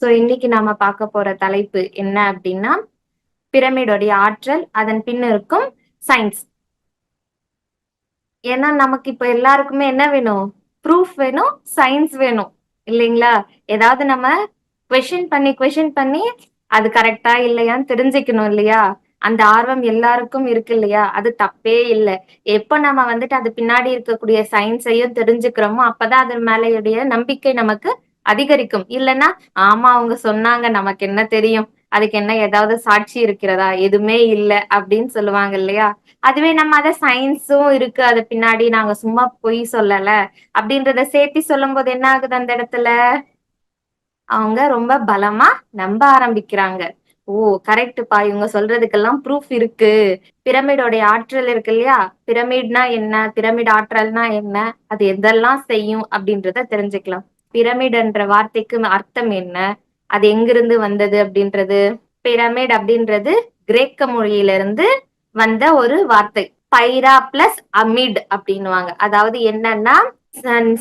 So இன்னைக்கு நாம பார்க்க போற தலைப்பு என்ன அப்படின்னா பிரமிடோடைய ஆற்றல் அதன் பின் இருக்கும் சயின்ஸ் ஏன்னா நமக்கு இப்ப எல்லாருக்குமே என்ன வேணும்? ப்ரூஃப் வேணும் சயின்ஸ் வேணும். இல்லைங்களா? ஏதாவது நம்ம கொஷின் பண்ணி கொஷின் பண்ணி அது கரெக்டா இல்லையான்னு தெரிஞ்சுக்கணும் இல்லையா? அந்த ஆர்வம் எல்லாருக்கும் இருக்கு இல்லையா? அது தப்பே இல்லை. எப்ப நம்ம வந்துட்டு அது பின்னாடி இருக்கக்கூடிய சயின்ஸையும் தெரிஞ்சுக்கிறோமோ அப்பதான் அதன் மேலையுடைய நம்பிக்கை நமக்கு அதிகரிக்கும். இல்லைன்னா ஆமா அவங்க சொன்னாங்க நமக்கு என்ன தெரியும்? அதுக்கு என்ன ஏதாவது சாட்சி இருக்கிறதா? எதுவுமே இல்லை அப்படின்னு சொல்லுவாங்க இல்லையா? அதுவே நம்ம அதை சயின்ஸும் இருக்கு. அது பின்னாடி நாங்க சும்மா பொய் சொல்லல அப்படின்றத சேர்த்தி சொல்லும் போது என்ன ஆகுது அந்த இடத்துல? அவங்க ரொம்ப பலமா நம்ப ஆரம்பிக்கிறாங்க. ஓ கரெக்ட்ப்பா இவங்க சொல்றதுக்கெல்லாம் ப்ரூஃப் இருக்கு. பிரமிடோடைய ஆற்றல் இருக்கு இல்லையா? பிரமிட்னா என்ன? பிரமிட் ஆற்றல்னா என்ன? அது எதெல்லாம் செய்யும் அப்படின்றத தெரிஞ்சுக்கலாம். பிரமிடுன்ற வார்த்தைக்கு அர்த்தம் என்ன? அது எங்கிருந்து வந்தது அப்படின்றது. பிரமிட் அப்படின்றது கிரேக்க மொழியிலிருந்து வந்த ஒரு வார்த்தை. பைரா பிளஸ் அமிட் அப்படின்னுவாங்க. அதாவது என்னன்னா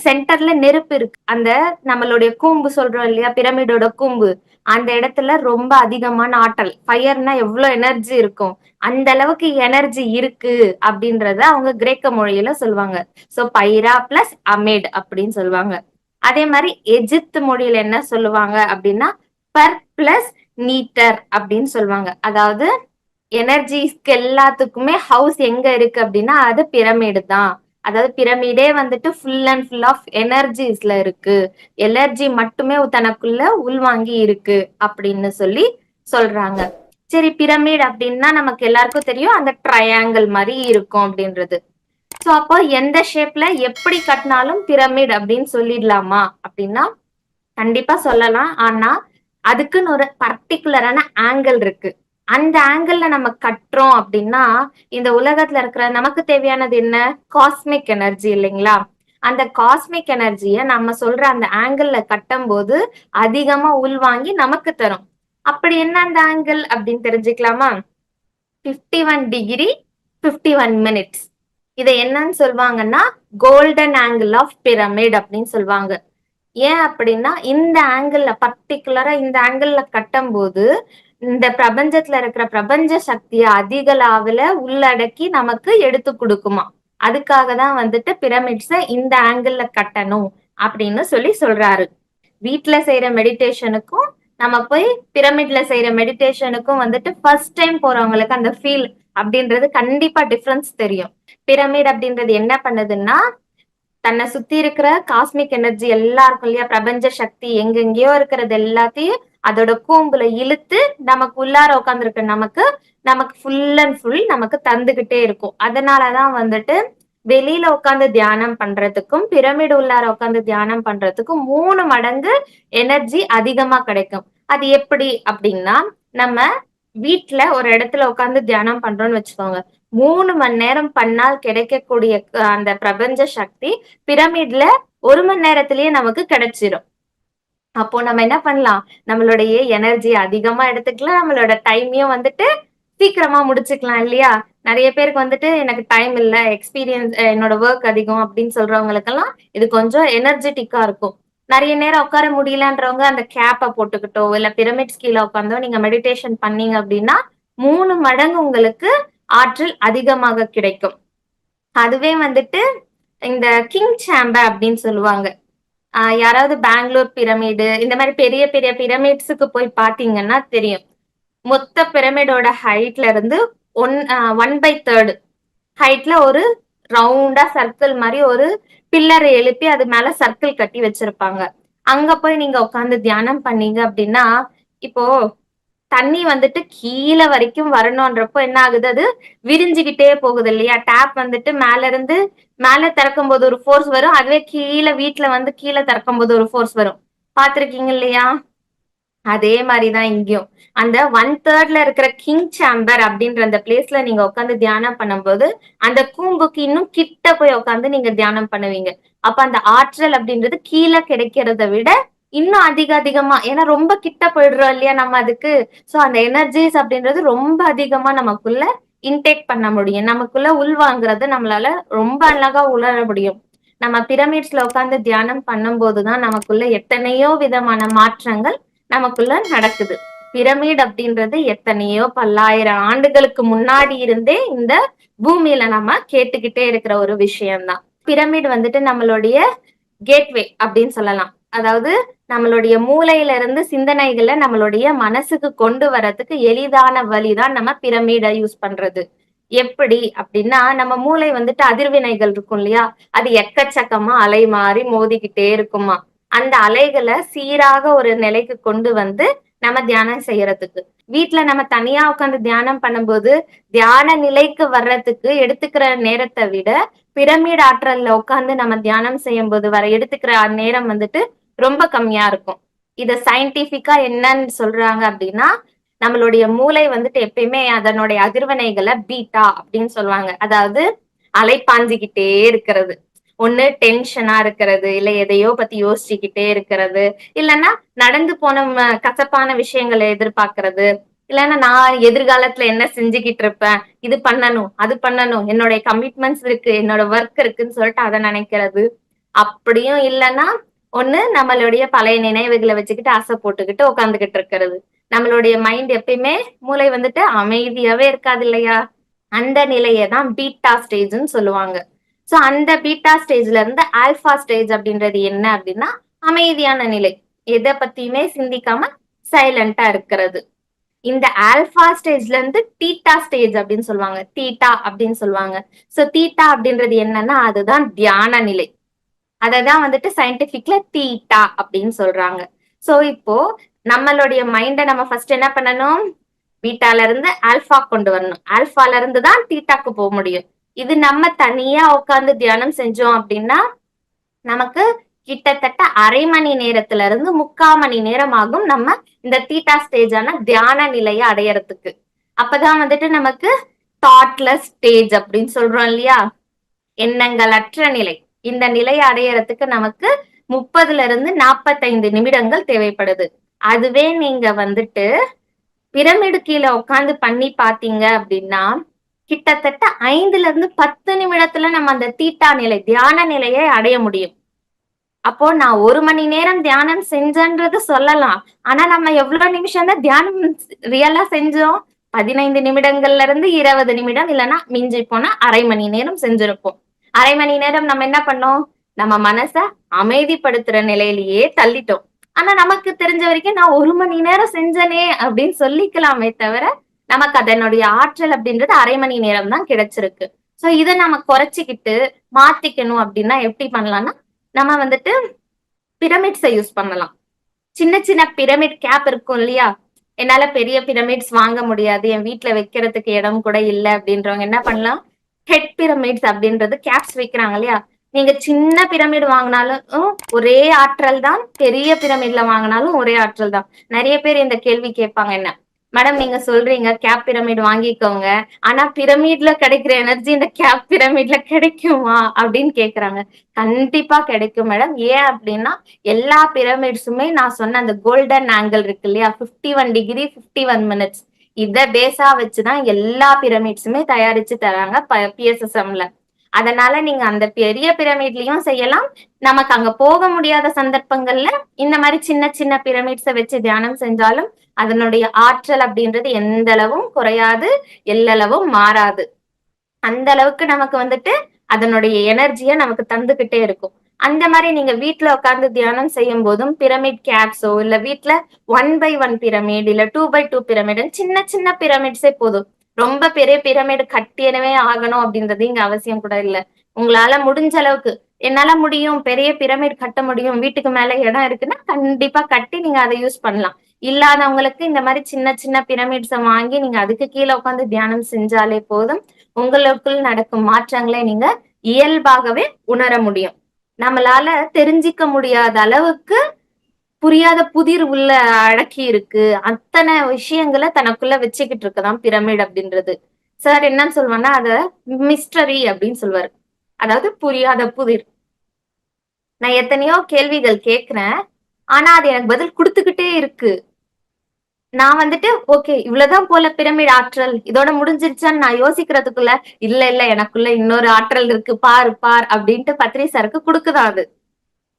சென்டர்ல நெருப்பு இருக்கு. அந்த நம்மளுடைய கூம்பு சொல்றோம் இல்லையா? பிரமிடோட கூம்பு. அந்த இடத்துல ரொம்ப அதிகமான ஆற்றல். ஃபயர்னா எவ்வளவு எனர்ஜி இருக்கும்? அந்த அளவுக்கு எனர்ஜி இருக்கு அப்படின்றத அவங்க கிரேக்க மொழியில சொல்லுவாங்க. சோ பைரா பிளஸ் அமேட் அப்படின்னு சொல்லுவாங்க. அதே மாதிரி எஜிப்து மொழியில என்ன சொல்லுவாங்க அப்படின்னா பர் பிளஸ் நீட்டர் அப்படின்னு சொல்லுவாங்க. அதாவது எனர்ஜிஸ்க்கு எல்லாத்துக்குமே ஹவுஸ் எங்க இருக்கு அப்படின்னா அது பிரமிடு தான். அதாவது பிரமிடே வந்துட்டு ஃபுல் அண்ட் ஃபுல் ஆஃப் எனர்ஜிஸ்ல இருக்கு. எனர்ஜி மட்டுமே தனக்குள்ள உள்வாங்கி இருக்கு அப்படின்னு சொல்லி சொல்றாங்க. சரி பிரமிட் அப்படின்னா நமக்கு எல்லாருக்கும் தெரியும். அந்த ட்ரையாங்கிள் மாதிரி இருக்கும் அப்படின்றது. சோ அப்போ எந்த ஷேப்ல எப்படி கட்டினாலும் பிரமிட் அப்படின்னு சொல்லிடலாமா அப்படின்னா கண்டிப்பா சொல்லலாம். ஆனா அதுக்குன்னு ஒரு பர்டிகுலரான ஆங்கிள் இருக்கு. அந்த ஆங்கிள் நம்ம கட்டுறோம் அப்படின்னா இந்த உலகத்துல இருக்கிற நமக்கு தேவையானது என்ன? காஸ்மிக் எனர்ஜி இல்லைங்களா? அந்த காஸ்மிக் எனர்ஜிய நம்ம சொல்ற அந்த ஆங்கிள் கட்டும் போது அதிகமா உள்வாங்கி நமக்கு தரும். அப்படி என்ன அந்த ஆங்கிள் அப்படின்னு தெரிஞ்சுக்கலாமா? Fifty one degree fifty one minutes இதை என்னன்னு சொல்லுவாங்கன்னா கோல்டன் ஆங்கிள் ஆஃப் பிரமிட் அப்படின்னு சொல்லுவாங்க. ஏன் அப்படின்னா இந்த ஆங்கிள் பர்டிகுலரா இந்த ஆங்கிள் கட்டும் போது இந்த பிரபஞ்சத்துல இருக்கிற பிரபஞ்ச சக்தியை அதிக லாவில உள்ளடக்கி நமக்கு எடுத்து கொடுக்குமா? அதுக்காக தான் வந்துட்டு பிரமிட்ஸ இந்த ஆங்கிள் கட்டணும் அப்படின்னு சொல்லி சொல்றாரு. வீட்டுல செய்யற மெடிடேஷனுக்கும் நம்ம போய் பிரமிட்ல செய்யற மெடிடேஷனுக்கும் வந்துட்டு ஃபர்ஸ்ட் டைம் போறவங்களுக்கு அந்த ஃபீல் அப்படின்றது கண்டிப்பா டிஃபரன்ஸ் தெரியும். பிரமிட் அப்படின்றது என்ன பண்ணுதுன்னா தன்னை சுத்தி இருக்கிற காஸ்மிக் எனர்ஜி எல்லாருக்கும் இல்லையா? பிரபஞ்ச சக்தி எங்கெங்கயோ இருக்கிறது எல்லாத்தையும் அதோட கூம்புல இழுத்து நமக்கு உள்ளார உட்காந்துருக்க நமக்கு நமக்கு ஃபுல் அண்ட் ஃபுல் நமக்கு தந்துகிட்டே இருக்கும். அதனாலதான் வந்துட்டு வெளியில உட்காந்து தியானம் பண்றதுக்கும் பிரமிடு உள்ளார உட்காந்து தியானம் பண்றதுக்கும் மூணு மடங்கு எனர்ஜி அதிகமா கிடைக்கும். அது எப்படி அப்படின்னா நம்ம வீட்டுல ஒரு இடத்துல உட்காந்து தியானம் பண்றோம்னு வச்சுக்கோங்க. மூணு மணி நேரம் பண்ணால் கிடைக்கக்கூடிய அந்த பிரபஞ்ச சக்தி பிரமிட்ல ஒரு மணி நேரத்திலேயே நமக்கு கிடைச்சிரும். அப்போ நம்ம என்ன பண்ணலாம்? நம்மளுடைய எனர்ஜி அதிகமா எடுத்துக்கலாம். நம்மளோட டைமையும் வந்துட்டு சீக்கிரமா முடிச்சுக்கலாம் இல்லையா? நிறைய பேருக்கு வந்துட்டு எனக்கு டைம் இல்ல எக்ஸ்பீரியன்ஸ் என்னோட ஒர்க் அதிகம் அப்படின்னு சொல்றவங்களுக்கெல்லாம் இது கொஞ்சம் எனர்ஜெட்டிக்கா இருக்கும். நிறைய நேரம் உட்கார முடியலன்றவங்க அந்த கேப்பை போட்டுக்கிட்டோ இல்ல பிரமிட்ஸ் கீழே உட்காந்தோ நீங்க மெடிடேஷன் பண்ணீங்க அப்படின்னா மூணு மடங்கு உங்களுக்கு ஆற்றல் அதிகமாக கிடைக்கும். அதுவே வந்துட்டு இந்த கிங் சாம்பர் அப்படின்னு சொல்லுவாங்க. யாராவது பெங்களூர் பிரமிடு இந்த மாதிரி பெரிய பெரிய பிரமிட்ஸுக்கு போய் பாத்தீங்கன்னா தெரியும். மொத்த பிரமிடோட ஹைட்ல இருந்து ஒன் ஒன் பை தேர்டு ஹைட்ல ஒரு ரவுண்டா சர்க்கிள் மாதிரி ஒரு பில்லரை எழுப்பி அது மேல சர்க்கிள் கட்டி வச்சிருப்பாங்க. அங்க போய் நீங்க உட்காந்து தியானம் பண்ணீங்க அப்படின்னா இப்போ தண்ணி வந்துட்டு கீழே வரைக்கும் வரணும்ன்றப்போ என்ன ஆகுது? அது விரிஞ்சுக்கிட்டே போகுது இல்லையா? டேப் வந்துட்டு மேல இருந்து மேல திறக்கும் போது ஒரு ஃபோர்ஸ் வரும். அதுவே கீழே வீட்டுல வந்து கீழே திறக்கும் போது ஒரு ஃபோர்ஸ் வரும். பாத்திருக்கீங்க இல்லையா? அதே மாதிரிதான் இங்கேயும். அந்த ஒன் தேர்ட்ல இருக்கிற கிங் சாம்பர் அப்படின்ற அந்த பிளேஸ்ல நீங்க உட்காந்து தியானம் பண்ணும்போது அந்த கூம்புக்கு இன்னும் கிட்ட போய் உட்காந்து நீங்க தியானம் பண்ணுவீங்க. அப்ப அந்த ஆற்றல் அப்படின்றது கீழே கிடைக்கிறத விட இன்னும் அதிக அதிகமா ஏன்னா ரொம்ப கிட்ட போயிடுறோம் இல்லையா நம்ம அதுக்கு. சோ அந்த எனர்ஜிஸ் அப்படின்றது ரொம்ப அதிகமா நமக்குள்ள இன்டேக் பண்ண முடியும். நமக்குள்ள உள்வாங்கிறது நம்மளால ரொம்ப அழகா உணர முடியும். நம்ம பிரமிட்ஸ்ல உட்கார்ந்து தியானம் பண்ணும்போதுதான் நமக்குள்ள எத்தனையோ விதமான மாற்றங்கள் நமக்குள்ள நடக்குது. பிரமிட் அப்படின்றது எத்தனையோ பல்லாயிரம் ஆண்டுகளுக்கு முன்னாடி இருந்தே இந்த பூமியில நம்ம கேட்டுக்கிட்டே இருக்கிற ஒரு விஷயம்தான். பிரமிட் வந்துட்டு நம்மளுடைய கேட்வே அப்படின்னு சொல்லலாம். அதாவது நம்மளுடைய மூளையில இருந்து சிந்தனைகளை நம்மளுடைய மனசுக்கு கொண்டு வரதுக்கு எளிதான வழிதான் நம்ம பிரமிடை யூஸ் பண்றது. எப்படி அப்படின்னா நம்ம மூளை வந்துட்டு அதிர்வினைகள் இருக்கும் இல்லையா? அது எக்கச்சக்கமா அலை மாறி மோதிக்கிட்டே இருக்குமா? அந்த அலைகளை சீராக ஒரு நிலைக்கு கொண்டு வந்து நம்ம தியானம் செய்யறதுக்கு. வீட்டுல நம்ம தனியா உட்காந்து தியானம் பண்ணும்போது தியான நிலைக்கு வர்றதுக்கு எடுத்துக்கிற நேரத்தை விட பிரமிட் ஆற்றல்ல உட்காந்து நம்ம தியானம் செய்யும் போது வர எடுத்துக்கிற நேரம் வந்துட்டு ரொம்ப கம்மியா இருக்கும். இத சயின்டிபிக்கா என்னன்னு சொல்றாங்க அப்படின்னா நம்மளுடைய மூளை வந்துட்டு எப்பயுமே அதனுடைய அதிர்வனைகளை பீட்டா அப்படின்னு சொல்லுவாங்க. அதாவது அலைப்பாஞ்சிக்கிட்டே இருக்கிறது. ஒண்ணு டென்ஷனா இருக்கிறது இல்ல எதையோ பத்தி யோசிச்சுக்கிட்டே இருக்கிறது இல்லைன்னா நடந்து போன கசப்பான விஷயங்களை எதிர்பார்க்கறது இல்லைன்னா நான் எதிர்காலத்துல என்ன செஞ்சுக்கிட்டு இருப்பேன் இது பண்ணணும் அது பண்ணணும் என்னுடைய கமிட்மெண்ட்ஸ் இருக்கு என்னோட ஒர்க் இருக்குன்னு சொல்லிட்டு அதை நினைக்கிறது. அப்படியும் இல்லைன்னா ஒண்ணு நம்மளுடைய பழைய நினைவுகளை வச்சுக்கிட்டு ஆசை போட்டுக்கிட்டு உட்காந்துக்கிட்டு இருக்கிறது. நம்மளுடைய மைண்ட் எப்பயுமே மூளை வந்துட்டு அமைதியாவே இருக்காது இல்லையா? அந்த நிலையை தான் பீட்டா ஸ்டேஜ்னு சொல்லுவாங்க. சோ அந்த பீட்டா ஸ்டேஜ்ல இருந்து ஆல்பா ஸ்டேஜ் அப்படின்றது என்ன அப்படின்னா அமைதியான நிலை. எதை பத்தியுமே சிந்திக்காம சைலண்டா இருக்கிறது. இந்த ஆல்பா ஸ்டேஜ்ல இருந்து தீட்டா ஸ்டேஜ் அப்படின்னு சொல்லுவாங்க. தீட்டா அப்படின்னு சொல்லுவாங்க. சோ தீட்டா அப்படின்றது என்னன்னா அதுதான் தியான நிலை. அததான் வந்துட்டு சயின்டிபிக்ல தீட்டா அப்படின்னு சொல்றாங்க. சோ இப்போ நம்மளுடைய மைண்ட நம்ம ஃபர்ஸ்ட் என்ன பண்ணணும்? பீட்டால இருந்து ஆல்பா கொண்டு வரணும். ஆல்பால இருந்து தான் தீட்டாக்கு போக முடியும். இது நம்ம தனியா உட்காந்து தியானம் செஞ்சோம் அப்படின்னா நமக்கு கிட்டத்தட்ட அரை மணி நேரத்துல இருந்து முக்கால் மணி நேரம் ஆகும் நம்ம இந்த தீட்டா ஸ்டேஜான தியான நிலையை அடையறதுக்கு. அப்பதான் வந்துட்டு நமக்கு தாட்லெஸ் ஸ்டேஜ் அப்படின்னு சொல்றோம் இல்லையா? எண்ணங்கள் அற்ற நிலை. இந்த நிலையை அடையறதுக்கு நமக்கு முப்பதுல இருந்து நாற்பத்தைந்து நிமிடங்கள் தேவைப்படுது. அதுவே நீங்க வந்துட்டு பிரமிடு கீழே உட்காந்து பண்ணி பாத்தீங்க அப்படின்னா கிட்டத்தட்ட ஐந்துல இருந்து பத்து நிமிடத்துல நம்ம அந்த தீட்டா நிலை தியான நிலையை அடைய முடியும். அப்போ நான் ஒரு மணி நேரம் தியானம் செஞ்சன்றது சொல்லலாம். ஆனா நம்ம எவ்வளவு நிமிஷம் தான் தியானம் ரியலா செஞ்சோம்? பதினைந்து நிமிடங்கள்ல இருந்து இருபது நிமிடம் இல்லைன்னா மிஞ்சி போனா அரை மணி நேரம் செஞ்சிருப்போம். அரை மணி நேரம் நம்ம என்ன பண்ணோம்? நம்ம மனச அமைதிப்படுத்துற நிலையிலேயே தள்ளிட்டோம். ஆனா நமக்கு தெரிஞ்ச வரைக்கும் நான் ஒரு மணி நேரம் செஞ்சனே அப்படின்னு சொல்லிக்கலாமே தவிர நமக்கு அதனுடைய ஆற்றல் அப்படின்றது அரை மணி நேரம் தான் கிடைச்சிருக்கு. சோ இதை நம்ம குறைச்சிக்கிட்டு மாத்திக்கணும் அப்படின்னா எப்படி பண்ணலாம்னா நம்ம வந்துட்டு பிரமிட்ஸை யூஸ் பண்ணலாம். சின்ன சின்ன பிரமிட் கேப் இருக்கும் இல்லையா? என்னால பெரிய பிரமிட்ஸ் வாங்க முடியாது. என் வீட்டுல வைக்கிறதுக்கு இடம் கூட இல்லை அப்படின்றவங்க என்ன பண்ணலாம்? ஹெட் பிரமிட்ஸ் அப்படின்றது கேப்ஸ் வைக்கிறாங்க இல்லையா? நீங்க சின்ன பிரமிட் வாங்கினாலும் ஒரே ஆற்றல் தான் பெரிய பிரமிட்ல வாங்கினாலும் ஒரே ஆற்றல் தான் நிறைய பேர் இந்த கேள்வி கேட்பாங்க என்ன? மேடம் நீங்க சொல்றீங்க கேப் பிரமிட் வாங்கிக்கோங்க. ஆனா பிரமிட்ல கிடைக்கிற எனர்ஜி இந்த கேப் பிரமிட்ல கிடைக்குமா? அப்படின்னு கேக்குறாங்க. கண்டிப்பா கிடைக்கும் மேடம் ஏன் அப்படின்னா எல்லா பிரமிட்ஸுமே நான் சொன்ன அந்த கோல்டன் ஆங்கிள் இருக்கு இல்லையா? Fifty one degree fifty one minutes இத பேஸா வச்சுதான் எல்லா பிரமிட்ஸுமே தயாரிச்சு தராங்க பிஎஸ்எஸ்எம்ல அதனால நீங்க அந்த பெரிய பிரமிட்லயும் செய்யலாம். நமக்கு அங்க போக முடியாத சந்தர்ப்பங்கள்ல இந்த மாதிரி சின்ன சின்ன பிரமிட்ஸை வச்சு தியானம் செஞ்சாலும் அதனுடைய ஆற்றல் அப்படின்றது எந்த அளவும் குறையாது எல்லளவும் மாறாது. அந்த அளவுக்கு நமக்கு வந்துட்டு அதனுடைய எனர்ஜிய நமக்கு தந்துகிட்டே இருக்கும். அந்த மாதிரி நீங்க வீட்டுல உட்காந்து தியானம் செய்யும் போதும் பிரமிட் கேப்ஸோ இல்ல வீட்டுல ஒன் பை ஒன் பிரமிட் இல்ல டூ பை டூ பிரமிட் சின்ன சின்ன பிரமிட்ஸே போதும். ரொம்ப பெரிய பிரமிடு கட்டியனவே ஆகணும் அப்படின்றது இங்க அவசியம் கூட இல்ல. உங்களால முடிஞ்ச அளவுக்கு என்னால முடியும் பெரிய பிரமிட் கட்ட முடியும் வீட்டுக்கு மேல இடம் இருக்குன்னா கண்டிப்பா கட்டி நீங்க அதை யூஸ் பண்ணலாம். இல்லாதவங்களுக்கு இந்த மாதிரி சின்ன சின்ன பிரமிட்ஸை வாங்கி நீங்க அதுக்கு கீழே உட்காந்து தியானம் செஞ்சாலே போதும். உங்களுக்குள் நடக்கும் மாற்றங்களை நீங்க இயல்பாகவே உணர முடியும். நம்மளால தெரிஞ்சிக்க முடியாத அளவுக்கு புரியாத புதிர் உள்ள அடக்கி இருக்கு. அத்தனை விஷயங்களை தனக்குள்ள வச்சுக்கிட்டு இருக்குதான் பிரமிட் அப்படின்றது. சார் என்னன்னு சொல்லுவாங்கன்னா அத மிஸ்டரி அப்படின்னு சொல்லுவாரு. அதாவது புரியாத புதிர். நான் எத்தனையோ கேள்விகள் கேக்குறேன். ஆனா அது எனக்கு பதில் கொடுத்துக்கிட்டே இருக்கு. நான் வந்துட்டு ஓகே இவ்வளவுதான் போல பிரமிட் ஆற்றல். இதோட முடிஞ்சிருச்சான்னு நான் யோசிக்கிறதுக்குள்ள இல்ல இல்ல எனக்குள்ள இன்னொரு ஆற்றல் இருக்கு. பார் பார் அப்படின்ட்டு பத்திரி சாருக்கு கொடுக்குதான் அது.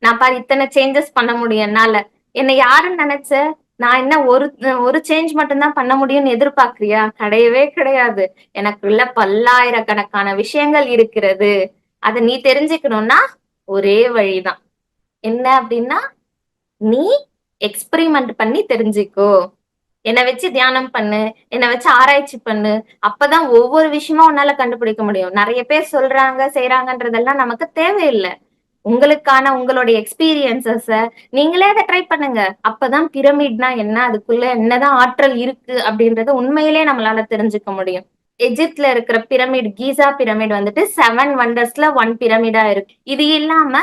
நான் பாரு இத்தனை சேஞ்சஸ் பண்ண முடியும் என்னால. என்னை யாருன்னு நினைச்ச நான் என்ன ஒரு ஒரு சேஞ்ச் மட்டும்தான் பண்ண முடியும்னு எதிர்பார்க்கறியா? கிடையவே கிடையாது. எனக்குள்ள பல்லாயிரக்கணக்கான விஷயங்கள் இருக்கிறது. அதை நீ தெரிஞ்சுக்கணும்னா ஒரே வழிதான். என்ன அப்படின்னா நீ எக்ஸ்பெரிமெண்ட் பண்ணி தெரிஞ்சுக்கோ. என்னை வச்சு தியானம் பண்ணு என்னை வச்சு ஆராய்ச்சி பண்ணு. அப்பதான் ஒவ்வொரு விஷயமும் உன்னால கண்டுபிடிக்க முடியும். நிறைய பேர் சொல்றாங்க செய்யறாங்கன்றதெல்லாம் நமக்கு தேவையில்லை. உங்களுக்கான உங்களுடைய எக்ஸ்பீரியன்சஸ நீங்களே அதை ட்ரை பண்ணுங்க. அப்பதான் பிரமிட்னா என்ன அதுக்குள்ள என்னதான் ஆற்றல் இருக்கு அப்படின்றத உண்மையிலே நம்மளால தெரிஞ்சுக்க முடியும். எஜிப்ட்ல இருக்கிற பிரமிட் கீசா பிரமிட் வந்துட்டு செவன் வண்டர்ஸ்ல ஒன் பிரமிடா இருக்கு. இது இல்லாம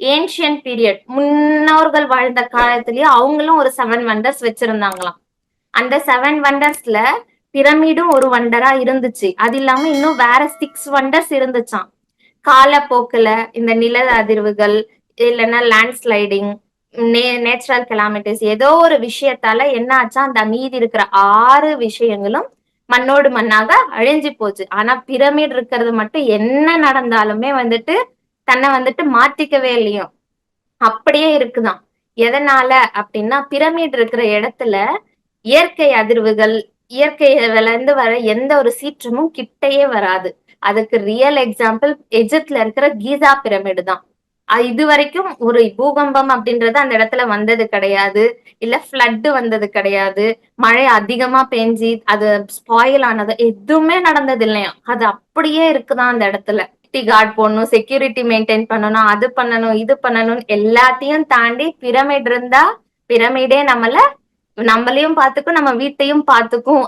ஏன்ஷியன் பீரியட் முன்னோர்கள் வாழ்ந்த காலத்திலயே அவங்களும் ஒரு செவன் வண்டர்ஸ் வச்சிருந்தாங்களாம். அந்த செவன் வண்டர்ஸ்ல பிரமிடும் ஒரு வண்டரா இருந்துச்சு. அது இல்லாம இன்னும் வேற சிக்ஸ் வண்டர்ஸ் இருந்துச்சாம். காலப்போக்கில் இந்த நில அதிர்வுகள் இல்லைன்னா லேண்ட்ஸ்லைடிங் நே நேச்சுரல் கெலாமிட்டிஸ் ஏதோ ஒரு விஷயத்தால என்ன ஆச்சா அந்த மீதி இருக்கிற ஆறு விஷயங்களும் மண்ணோடு மண்ணாக அழிஞ்சு போச்சு. ஆனா பிரமிட் இருக்கிறது மட்டும் என்ன நடந்தாலுமே வந்துட்டு தன்னை வந்துட்டு மாத்திக்கவே இல்லையும் அப்படியே இருக்குதான். எதனால அப்படின்னா பிரமிட் இருக்கிற இடத்துல இயற்கை அதிர்வுகள் இயற்கையில இருந்து வர எந்த ஒரு சீற்றமும் கிட்டையே வராது. அதுக்கு ரியல் எக்ஸாம்பிள் எஜிப்ட்ல இருக்கிற கீசா பிரமிடு தான். இது வரைக்கும் ஒரு பூகம்பம் அப்படின்றது அந்த இடத்துல வந்தது கிடையாது. இல்ல ஃப்ளட்டு வந்தது கிடையாது. மழை அதிகமா பெஞ்சி அது ஸ்பாயில் ஆனது எதுவுமே நடந்தது இல்லையா? அது அப்படியே இருக்குதான் அந்த இடத்துல. கார்ட் கார்டு போடணும் செக்யூரிட்டி மெயின்டைன் பண்ணணும் அது பண்ணணும் இது பண்ணணும் எல்லாத்தையும் தாண்டி பிரமிட் இருந்தா பிரமிடே நம்மள நம்மளையும் பார்த்துக்கும் நம்ம வீட்டையும் பார்த்துக்கும்.